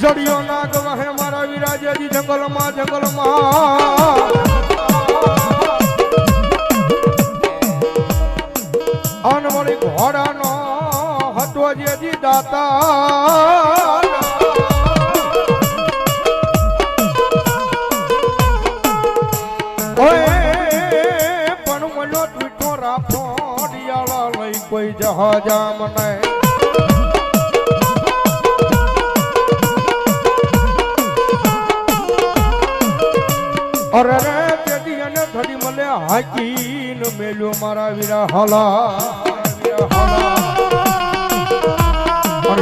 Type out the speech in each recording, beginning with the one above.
જડિયો નાગ વહે મારા વિરાજેજી જંગલમાં જંગલમાં. અનવળી ઘોડાનો હતો જેજી દાતા પણ મનો મીઠો રાખો ડિયાળા લઈ કોઈ જહાજા મને તેદી મને હાકીન મેલ્યો મારા વીરા હલા. હલા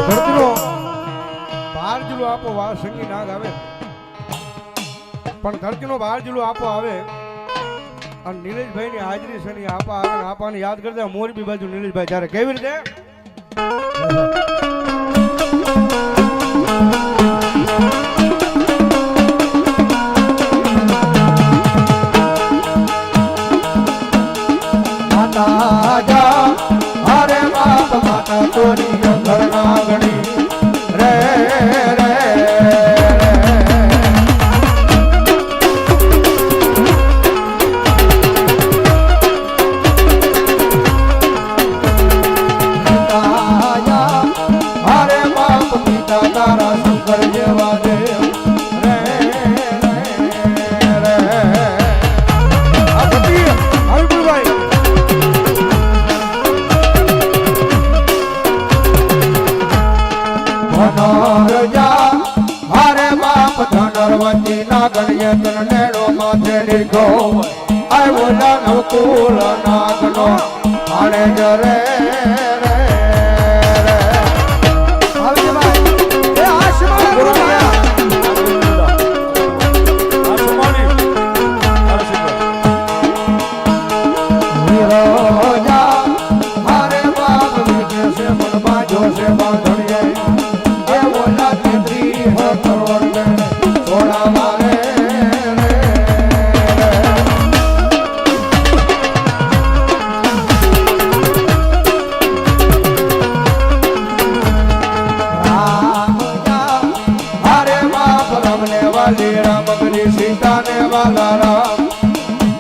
ધરતીનો બાર જુલો આપો વા સંગી નાગ આવે. પણ ધરતીનો બાર જુલો આપો આવે. અને નીલેશભાઈ ની હાજરી છે ની આપા આવે આપાને યાદ કરતા મોરબી બાજુ નીલેશભાઈ જ્યારે કેવી રીતે? sağa ના ગણ્યતન નેડો માથે લીધો આવ્યો કુલ નાગનો. આણે જરે રે રે વાલી રામ કરી સીતા ને વાલા રામ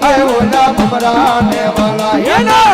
અય ઓલા મમરા ને વાલા. ના